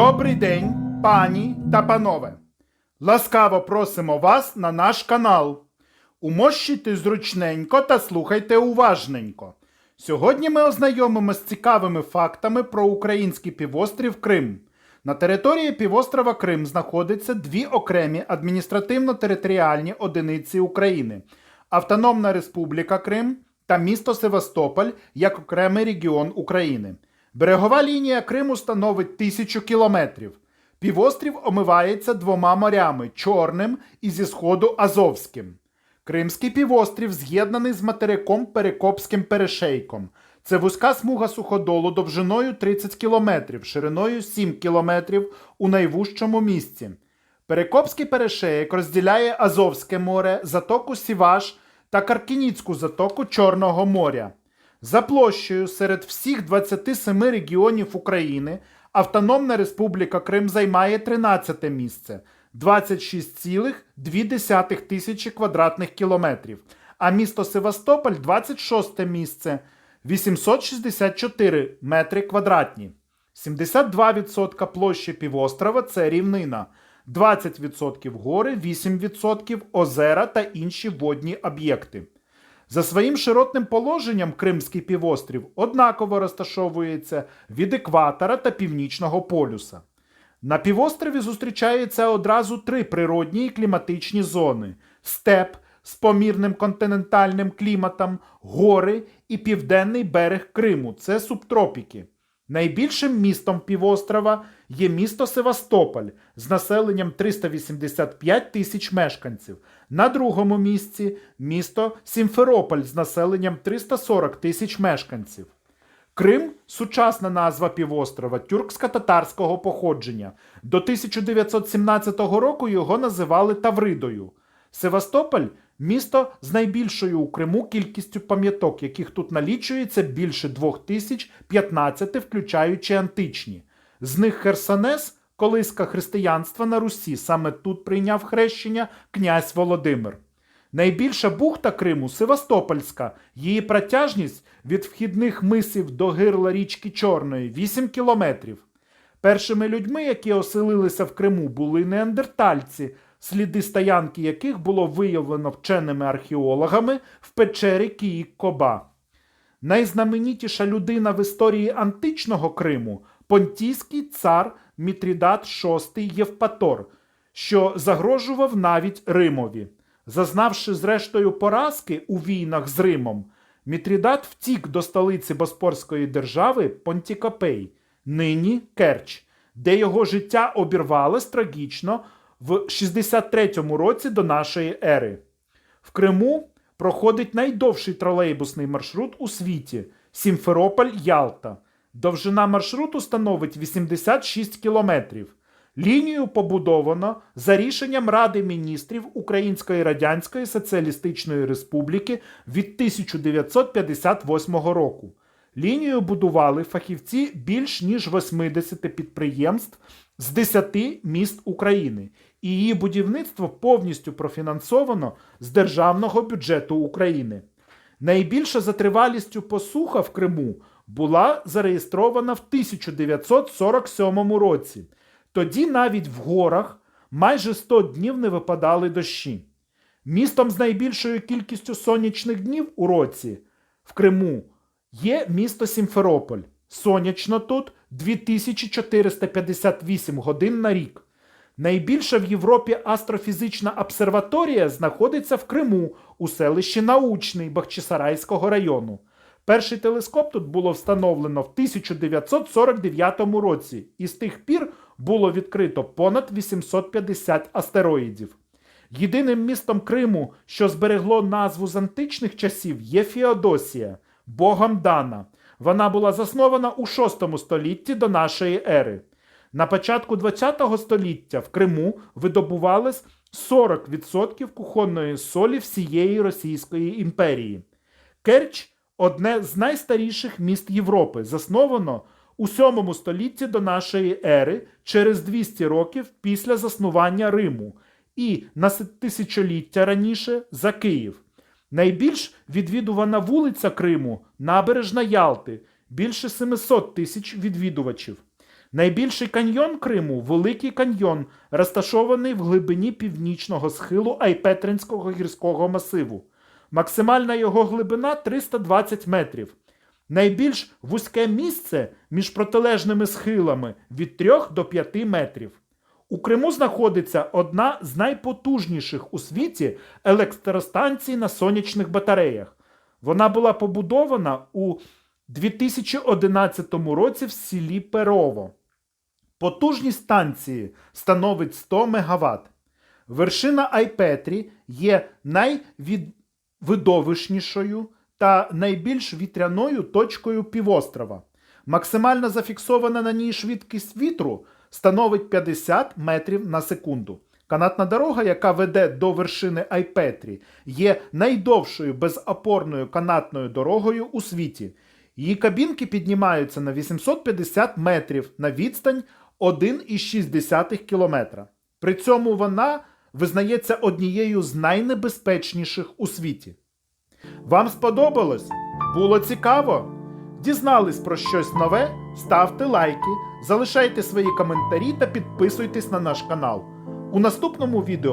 Добрий день, пані та панове. Ласкаво просимо вас на наш канал. Умощуйте зручненько та слухайте уважненько. Сьогодні ми ознайомимо з цікавими фактами про український півострів Крим. На території півострова Крим знаходяться дві окремі адміністративно-територіальні одиниці України: Автономна Республіка Крим та місто Севастополь як окремий регіон України. Берегова лінія Криму становить тисячу кілометрів. Півострів омивається двома морями Чорним і зі сходу Азовським. Кримський півострів з'єднаний з материком Перекопським перешейком. Це вузька смуга суходолу довжиною 30 кілометрів, шириною 7 кілометрів у найвужчому місці. Перекопський перешеєк розділяє Азовське море, затоку Сіваш та Каркініцьку затоку Чорного моря. За площею серед всіх 27 регіонів України Автономна Республіка Крим займає 13 місце 26,2 тисячі квадратних кілометрів, а місто Севастополь 26 місце 864 метри квадратні. 72% площі півострова це рівнина, 20% гори, 8% озера та інші водні об'єкти. За своїм широтним положенням Кримський півострів однаково розташовується від екватора та північного полюса. На півострові зустрічаються одразу три природні і кліматичні зони: степ з помірним континентальним кліматом, гори і південний берег Криму це субтропіки. Найбільшим містом півострова є місто Севастополь з населенням 385 тисяч мешканців. На другому місці місто Сімферополь з населенням 340 тисяч мешканців. Крим сучасна назва півострова тюрксько-татарського походження. До 1917 року його називали Тавридою. Севастополь місто з найбільшою у Криму кількістю пам'яток, яких тут налічується більше 2015, включаючи античні. З них Херсонес, колиска християнства на Русі, саме тут прийняв хрещення князь Володимир. Найбільша бухта Криму Севастопольська. Її протяжність від вхідних мисів до гирла річки Чорної 8 кілометрів. Першими людьми, які оселилися в Криму, були неандертальці, сліди стоянки яких було виявлено вченими археологами в печері Киїк-Коба. Найзнаменітіша людина в історії античного Криму понтійський цар Мітрідат VI Євпатор, що загрожував навіть Римові. Зазнавши зрештою поразки у війнах з Римом, Мітрідат втік до столиці Боспорської держави Понтікопей, нині Керч, де його життя обірвалось трагічно в 63-му році до нашої ери. В Криму проходить найдовший тролейбусний маршрут у світі Сімферополь-Ялта. Довжина маршруту становить 86 кілометрів. Лінію побудовано за рішенням Ради міністрів Української Радянської Соціалістичної Республіки від 1958 року. Лінію будували фахівці більш ніж 80 підприємств з 10 міст України, і її будівництво повністю профінансовано з державного бюджету України. Найбільша за тривалістю посуха в Криму була зареєстрована в 1947 році. Тоді навіть в горах майже 100 днів не випадали дощі. Містом з найбільшою кількістю сонячних днів у році в Криму є місто Сімферополь. Сонячно тут 2458 годин на рік. Найбільша в Європі астрофізична обсерваторія знаходиться в Криму у селищі Научний Бахчисарайського району. Перший телескоп тут було встановлено в 1949 році, і з тих пір було відкрито понад 850 астероїдів. Єдиним містом Криму, що зберегло назву з античних часів, є Феодосія, богом дана. Вона була заснована у VI столітті до нашої ери. На початку ХХ століття в Криму видобувалось 40% кухонної солі всієї Російської імперії. Керч одне з найстаріших міст Європи, засновано у 7 столітті до нашої ери через 200 років після заснування Риму і на тисячоліття раніше за Київ. Найбільш відвідувана вулиця Криму набережна Ялти, більше 700 тисяч відвідувачів. Найбільший каньйон Криму Великий каньйон, розташований в глибині північного схилу Айпетринського гірського масиву. Максимальна його глибина 320 метрів. Найбільш вузьке місце між протилежними схилами від 3 до 5 метрів. У Криму знаходиться одна з найпотужніших у світі електростанцій на сонячних батареях. Вона була побудована у 2011 році в селі Перово. Потужність станції становить 100 МВт. Вершина Айпетрі є найвидовищнішою та найбільш вітряною точкою півострова. Максимальна зафіксована на ній швидкість вітру становить 50 метрів на секунду. Канатна дорога, яка веде до вершини Айпетрі, є найдовшою безопорною канатною дорогою у світі. Її кабінки піднімаються на 850 метрів на відстань 1,6 кілометра. При цьому вона визнається однією з найнебезпечніших у світі. Вам сподобалось? Було цікаво? Дізнались про щось нове? Ставте лайки, залишайте свої коментарі та підписуйтесь на наш канал. У наступному відео